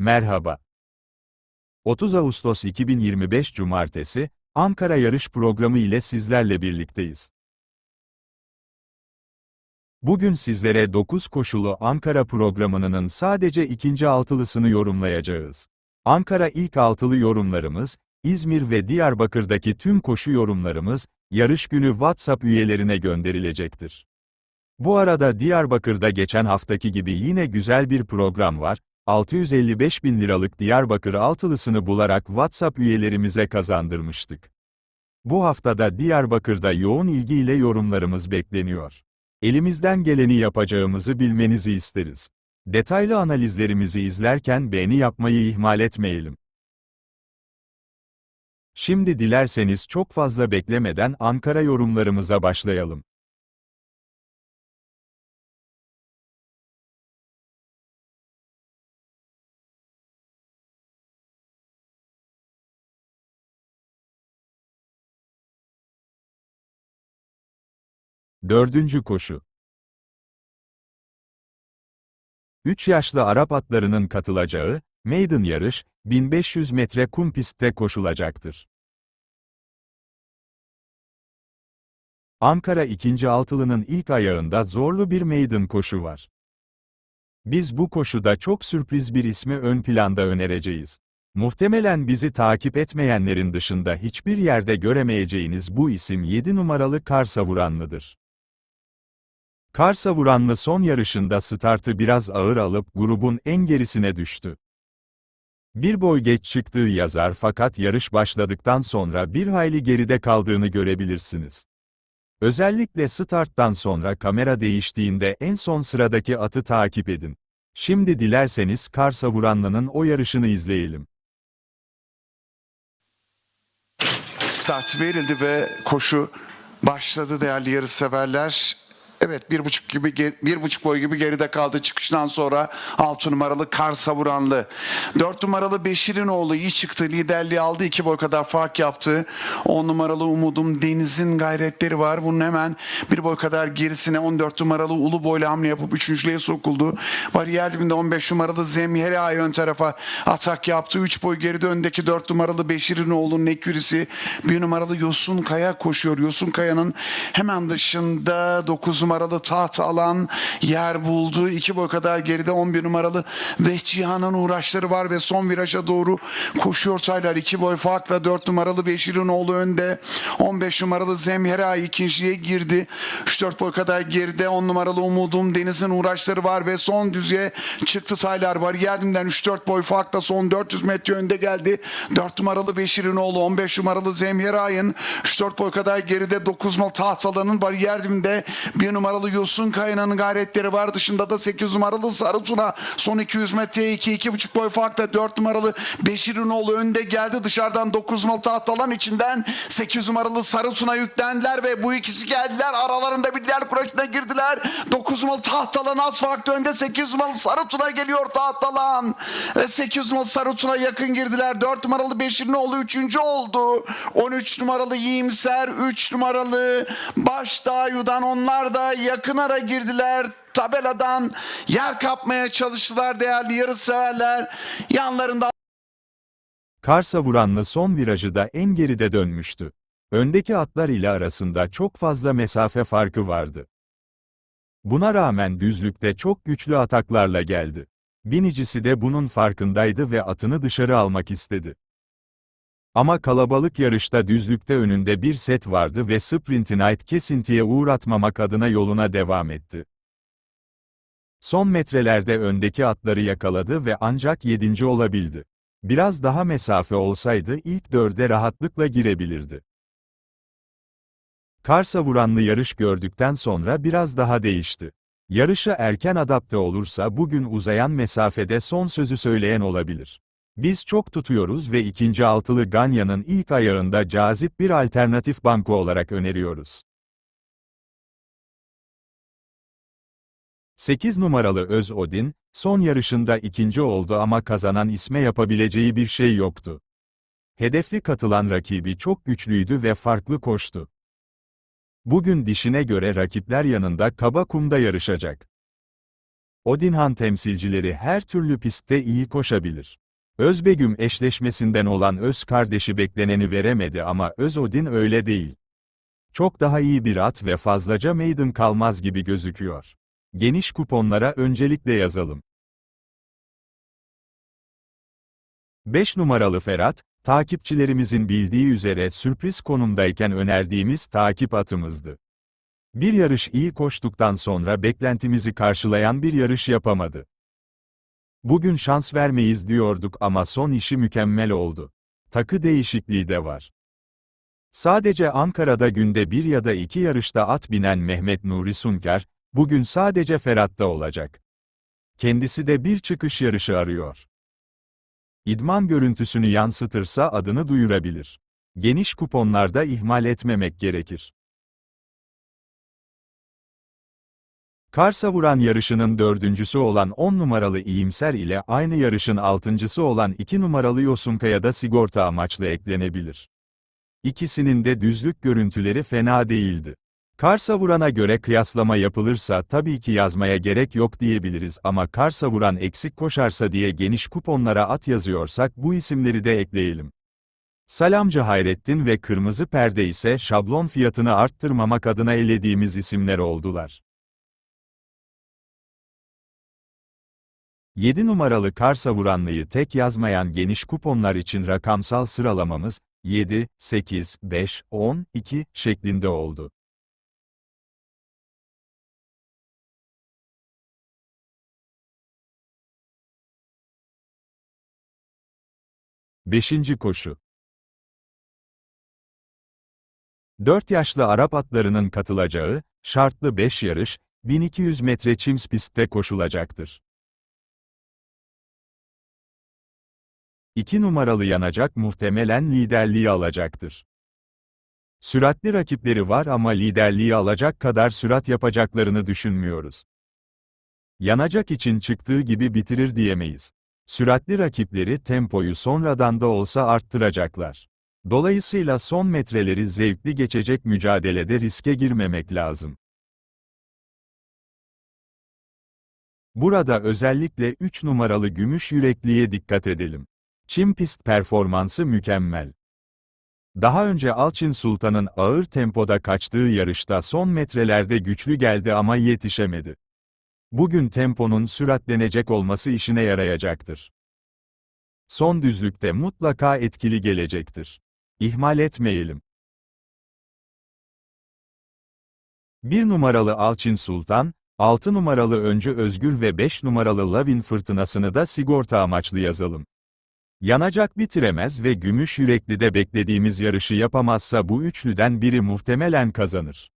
Merhaba. 30 Ağustos 2025 Cumartesi, Ankara Yarış Programı ile sizlerle birlikteyiz. Bugün sizlere 9 koşulu Ankara programının sadece ikinci altılısını yorumlayacağız. Ankara ilk altılı yorumlarımız, İzmir ve Diyarbakır'daki tüm koşu yorumlarımız, yarış günü WhatsApp üyelerine gönderilecektir. Bu arada Diyarbakır'da geçen haftaki gibi yine güzel bir program var, 655 bin liralık Diyarbakır altılısını bularak WhatsApp üyelerimize kazandırmıştık. Bu haftada Diyarbakır'da yoğun ilgiyle yorumlarımız bekleniyor. Elimizden geleni yapacağımızı bilmenizi isteriz. Detaylı analizlerimizi izlerken beğeni yapmayı ihmal etmeyelim. Şimdi dilerseniz çok fazla beklemeden Ankara yorumlarımıza başlayalım. Dördüncü koşu. 3 yaşlı Arap atlarının katılacağı, maiden yarış, 1500 metre kum pistte koşulacaktır. Ankara 2. Altılı'nın ilk ayağında zorlu bir maiden koşu var. Biz bu koşuda çok sürpriz bir ismi ön planda önereceğiz. Muhtemelen bizi takip etmeyenlerin dışında hiçbir yerde göremeyeceğiniz bu isim 7 numaralı Kar Savuranlı'dır. Kar Savuranlı son yarışında startı biraz ağır alıp grubun en gerisine düştü. Bir boy geç çıktığı yazar fakat yarış başladıktan sonra bir hayli geride kaldığını görebilirsiniz. Özellikle starttan sonra kamera değiştiğinde en son sıradaki atı takip edin. Şimdi dilerseniz Kar Savuranlı'nın o yarışını izleyelim. Start verildi ve koşu başladı değerli yarışseverler. Evet bir buçuk gibi bir buçuk boy gibi geride kaldı çıkıştan sonra 6 numaralı Kar Savuranlı. 4 numaralı Beşir'in oğlu iyi çıktı liderliği aldı iki boy kadar fark yaptı. 10 numaralı Umudum Deniz'in gayretleri var. Bunun hemen bir boy kadar gerisine 14 numaralı Ulu boyla hamle yapıp üçüncülüğe sokuldu. Bariyer dibinde 15 numaralı Zemhere Ay ön tarafa atak yaptı. 3 boy geride öndeki 4 numaralı Beşir'in oğlu Nekürisi. 1 numaralı Yosun Kaya koşuyor. Yosun Kaya'nın hemen dışında 9 numaralı taht alan yer buldu. 2 boy kadar geride 11 numaralı Vehcihan'ın uğraşları var ve son viraja doğru koşuyor Taylar. 2 boy farkla 4 numaralı Beşir'in oğlu önde. 15 numaralı Zemhere Ay ikinciye girdi. 3-4 boy kadar geride 10 numaralı Umudum Deniz'in uğraşları var ve son düzeye çıktı Taylar. Bariyerdimden 3-4 boy farkla son 400 metre önde geldi. 4 numaralı Beşir'in oğlu 15 numaralı Zemhere Ay'ın 3-4 boy kadar geride 9 numaralı Tahtalan'ın bariyerdimde 1 numaralı Yosun Kaya'nın gayretleri var. Dışında da 8 numaralı Sarı Tuna son 200 metreye 2-2,5 boy farkla 4 numaralı Beşir'in oğlu önde geldi. Dışarıdan 9 numaralı Tahtalan içinden 8 numaralı Sarı Tuna yüklendiler ve bu ikisi geldiler. Aralarında bir diğer kuraşına girdiler. 9 numaralı Tahtalan az farklı önde 8 numaralı Sarı Tuna geliyor Tahtalan. Ve 8 numaralı Sarı Tuna yakın girdiler. 4 numaralı Beşir'in oğlu 3. oldu. 13 numaralı Yiyimser, 3 numaralı Başdağyu'dan onlar da yakın ara girdiler. Tabeladan yer kapmaya çalıştılar değerli yarışseverler. Yanlarında Kar Savuranlı son virajı da en geride dönmüştü. Öndeki atlar ile arasında çok fazla mesafe farkı vardı. Buna rağmen düzlükte çok güçlü ataklarla geldi. Binicisi de bunun farkındaydı ve atını dışarı almak istedi. Ama kalabalık yarışta düzlükte önünde bir set vardı ve Sprintinite kesintiye uğratmamak adına yoluna devam etti. Son metrelerde öndeki atları yakaladı ve ancak yedinci olabildi. Biraz daha mesafe olsaydı ilk dörde rahatlıkla girebilirdi. Kar savuranlı yarış gördükten sonra biraz daha değişti. Yarışa erken adapte olursa bugün uzayan mesafede son sözü söyleyen olabilir. Biz çok tutuyoruz ve ikinci altılı Ganya'nın ilk ayağında cazip bir alternatif banko olarak öneriyoruz. 8 numaralı Öz Odin, son yarışında ikinci oldu ama kazanan isme yapabileceği bir şey yoktu. Hedefli katılan rakibi çok güçlüydü ve farklı koştu. Bugün dişine göre rakipler yanında kaba kumda yarışacak. Odinhan temsilcileri her türlü pistte iyi koşabilir. Özbegüm eşleşmesinden olan Öz kardeşi bekleneni veremedi ama Öz Odin öyle değil. Çok daha iyi bir at ve fazlaca maiden kalmaz gibi gözüküyor. Geniş kuponlara öncelikle yazalım. 5 numaralı Ferhat, takipçilerimizin bildiği üzere sürpriz konumdayken önerdiğimiz takip atımızdı. Bir yarış iyi koştuktan sonra beklentimizi karşılayan bir yarış yapamadı. Bugün şans vermeyiz diyorduk ama son işi mükemmel oldu. Takı değişikliği de var. Sadece Ankara'da günde bir ya da iki yarışta at binen Mehmet Nuri Sunker, bugün sadece Ferhat'ta olacak. Kendisi de bir çıkış yarışı arıyor. İdman görüntüsünü yansıtırsa adını duyurabilir. Geniş kuponlarda ihmal etmemek gerekir. Karsa vuran yarışının dördüncüsü olan 10 numaralı İyimser ile aynı yarışın altıncısı olan 2 numaralı Yosunkaya da sigorta amaçlı eklenebilir. İkisinin de düzlük görüntüleri fena değildi. Karsa vurana göre kıyaslama yapılırsa tabii ki yazmaya gerek yok diyebiliriz ama Karsa vuran eksik koşarsa diye geniş kuponlara at yazıyorsak bu isimleri de ekleyelim. Salamcı Hayrettin ve Kırmızı Perde ise şablon fiyatını arttırmamak adına elediğimiz isimler oldular. 7 numaralı Karsa vuranlıyı tek yazmayan geniş kuponlar için rakamsal sıralamamız 7, 8, 5, 10, 2 şeklinde oldu. Beşinci koşu 4 yaşlı Arap atlarının katılacağı, şartlı 5 yarış, 1200 metre çims pistte koşulacaktır. 2 numaralı yanacak muhtemelen liderliği alacaktır. Süratli rakipleri var ama liderliği alacak kadar sürat yapacaklarını düşünmüyoruz. Yanacak için çıktığı gibi bitirir diyemeyiz. Süratli rakipleri tempoyu sonradan da olsa arttıracaklar. Dolayısıyla son metreleri zevkli geçecek mücadelede riske girmemek lazım. Burada özellikle 3 numaralı gümüş yürekliye dikkat edelim. Çim pist performansı mükemmel. Daha önce Alçin Sultan'ın ağır tempoda kaçtığı yarışta son metrelerde güçlü geldi ama yetişemedi. Bugün temponun süratlenecek olması işine yarayacaktır. Son düzlükte mutlaka etkili gelecektir. İhmal etmeyelim. 1 numaralı Alçin Sultan, 6 numaralı Öncü Özgür ve 5 numaralı Lavin Fırtınasını da sigorta amaçlı yazalım. Yanacak bitiremez ve gümüş yürekli de beklediğimiz yarışı yapamazsa bu üçlüden biri muhtemelen kazanır.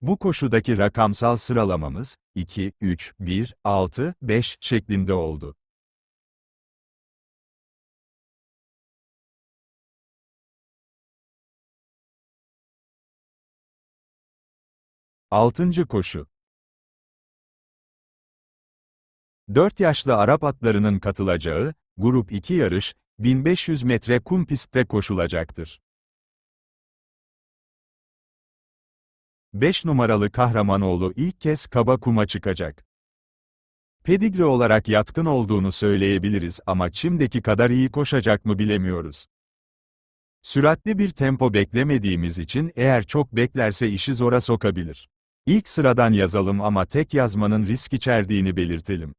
Bu koşudaki rakamsal sıralamamız 2, 3, 1, 6, 5 şeklinde oldu. Altıncı koşu 4 yaşlı Arap atlarının katılacağı, Grup 2 yarış, 1500 metre kum pistte koşulacaktır. 5 numaralı Kahramanoğlu ilk kez kaba kuma çıkacak. Pedigre olarak yatkın olduğunu söyleyebiliriz ama çimdeki kadar iyi koşacak mı bilemiyoruz. Süratli bir tempo beklemediğimiz için eğer çok beklerse işi zora sokabilir. İlk sıradan yazalım ama tek yazmanın risk içerdiğini belirtelim.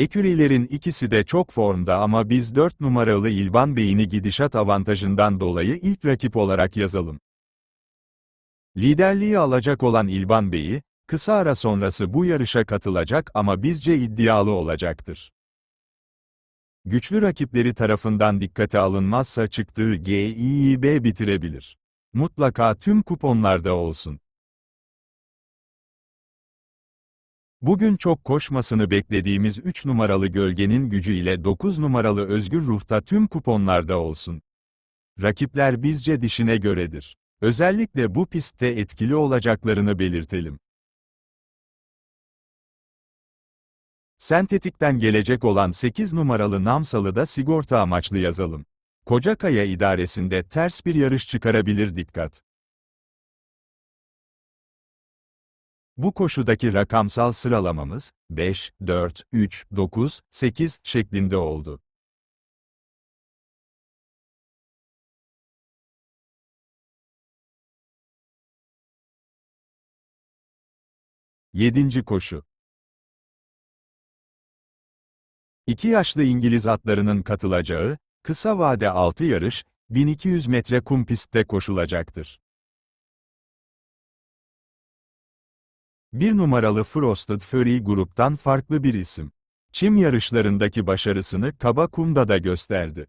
Ekürilerin ikisi de çok formda ama biz 4 numaralı İlban Bey'ini gidişat avantajından dolayı ilk rakip olarak yazalım. Liderliği alacak olan İlban Bey'i, kısa ara sonrası bu yarışa katılacak ama bizce iddialı olacaktır. Güçlü rakipleri tarafından dikkate alınmazsa çıktığı GİB bitirebilir. Mutlaka tüm kuponlarda olsun. Bugün çok koşmasını beklediğimiz 3 numaralı gölgenin gücü ile 9 numaralı özgür ruhta tüm kuponlarda olsun. Rakipler bizce dişine göredir. Özellikle bu pistte etkili olacaklarını belirtelim. Sentetikten gelecek olan 8 numaralı Namsalı da sigorta amaçlı yazalım. Kocakaya idaresinde ters bir yarış çıkarabilir dikkat. Bu koşudaki rakamsal sıralamamız 5, 4, 3, 9, 8 şeklinde oldu. Yedinci koşu. İki yaşlı İngiliz atlarının katılacağı, kısa vade 6 yarış, 1200 metre kum pistte koşulacaktır. Bir numaralı Frosted Fury gruptan farklı bir isim. Çim yarışlarındaki başarısını kaba kumda da gösterdi.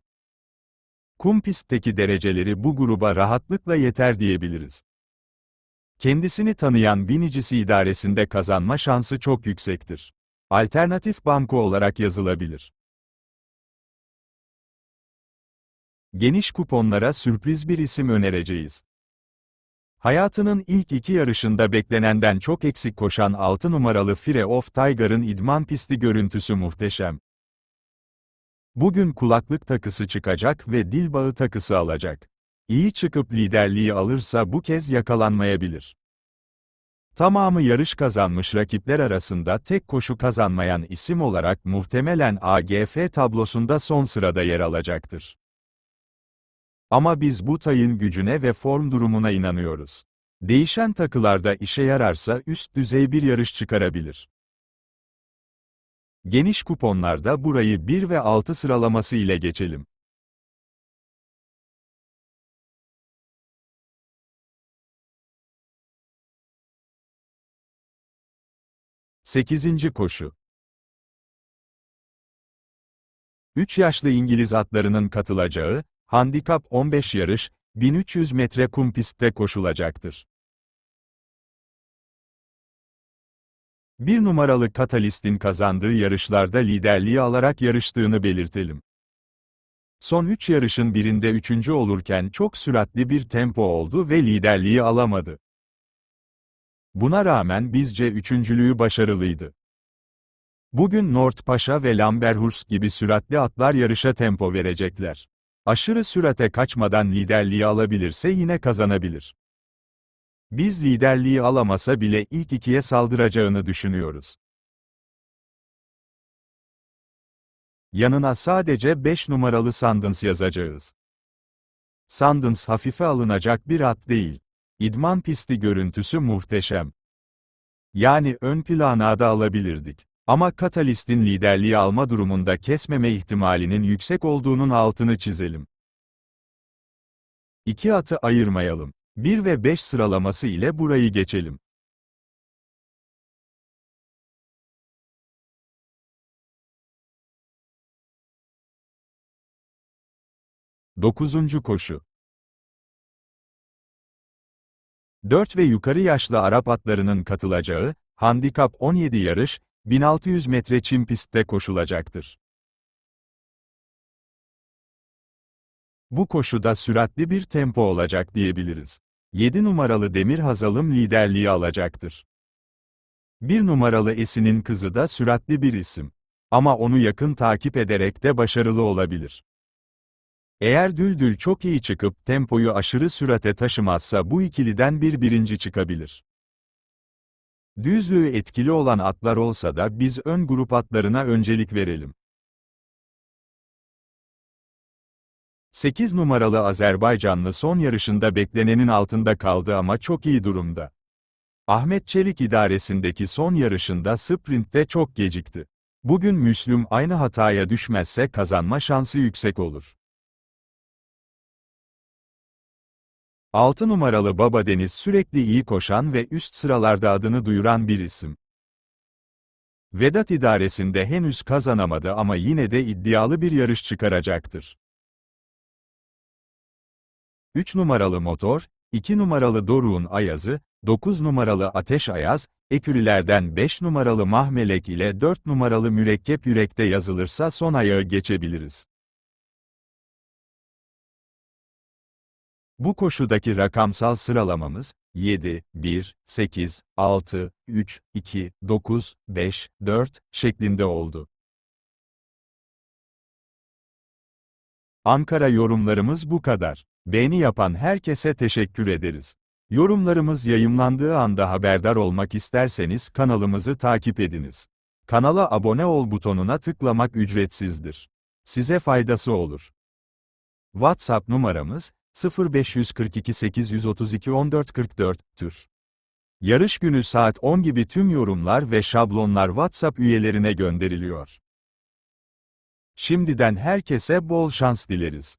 Kum pistteki dereceleri bu gruba rahatlıkla yeter diyebiliriz. Kendisini tanıyan binicisi idaresinde kazanma şansı çok yüksektir. Alternatif banko olarak yazılabilir. Geniş kuponlara sürpriz bir isim önereceğiz. Hayatının ilk iki yarışında beklenenden çok eksik koşan 6 numaralı Fire of Tiger'ın idman pisti görüntüsü muhteşem. Bugün kulaklık takısı çıkacak ve dil bağı takısı alacak. İyi çıkıp liderliği alırsa bu kez yakalanmayabilir. Tamamı yarış kazanmış rakipler arasında tek koşu kazanmayan isim olarak muhtemelen AGF tablosunda son sırada yer alacaktır. Ama biz bu tayın gücüne ve form durumuna inanıyoruz. Değişen takılarda işe yararsa üst düzey bir yarış çıkarabilir. Geniş kuponlarda burayı 1 ve 6 sıralaması ile geçelim. Sekizinci koşu. 3 yaşlı İngiliz atlarının katılacağı, handikap 15 yarış, 1300 metre kum pistte koşulacaktır. Bir numaralı Katalist'in kazandığı yarışlarda liderliği alarak yarıştığını belirtelim. Son 3 yarışın birinde üçüncü olurken çok süratli bir tempo oldu ve liderliği alamadı. Buna rağmen bizce üçüncülüğü başarılıydı. Bugün Nort Paşa ve Lamberhurst gibi süratli atlar yarışa tempo verecekler. Aşırı sürate kaçmadan liderliği alabilirse yine kazanabilir. Biz liderliği alamasa bile ilk ikiye saldıracağını düşünüyoruz. Yanına sadece 5 numaralı Sandens yazacağız. Sandens hafife alınacak bir at değil. İdman pisti görüntüsü muhteşem. Yani ön plana da alabilirdik. Ama Katalist'in liderliği alma durumunda kesmeme ihtimalinin yüksek olduğunun altını çizelim. İki atı ayırmayalım. 1 ve 5 sıralaması ile burayı geçelim. Dokuzuncu koşu. 4 ve yukarı yaşlı Arap atlarının katılacağı, handikap 17 yarış, 1600 metre çim pistte koşulacaktır. Bu koşuda süratli bir tempo olacak diyebiliriz. 7 numaralı Demir Hazalım liderliği alacaktır. 1 numaralı Esin'in kızı da süratli bir isim. Ama onu yakın takip ederek de başarılı olabilir. Eğer Düldül çok iyi çıkıp tempoyu aşırı sürate taşımazsa bu ikiliden bir birinci çıkabilir. Düzlüğü etkili olan atlar olsa da biz ön grup atlarına öncelik verelim. 8 numaralı Azerbaycanlı son yarışında beklenenin altında kaldı ama çok iyi durumda. Ahmet Çelik idaresindeki son yarışında sprintte çok gecikti. Bugün Müslüm aynı hataya düşmezse kazanma şansı yüksek olur. 6 numaralı Baba Deniz sürekli iyi koşan ve üst sıralarda adını duyuran bir isim. Vedat idaresinde henüz kazanamadı ama yine de iddialı bir yarış çıkaracaktır. 3 numaralı motor, 2 numaralı Doruk'un Ayazı, 9 numaralı Ateş Ayaz, ekürilerden 5 numaralı Mahmelek ile 4 numaralı Mürekkep Yürek'te yazılırsa son ayağı geçebiliriz. Bu koşudaki rakamsal sıralamamız, 7, 1, 8, 6, 3, 2, 9, 5, 4 şeklinde oldu. Ankara yorumlarımız bu kadar. Beğeni yapan herkese teşekkür ederiz. Yorumlarımız yayımlandığı anda haberdar olmak isterseniz kanalımızı takip ediniz. Kanala abone ol butonuna tıklamak ücretsizdir. Size faydası olur. WhatsApp numaramız 0542 832 1444 tür. Yarış günü saat 10 gibi tüm yorumlar ve şablonlar WhatsApp üyelerine gönderiliyor. Şimdiden herkese bol şans dileriz.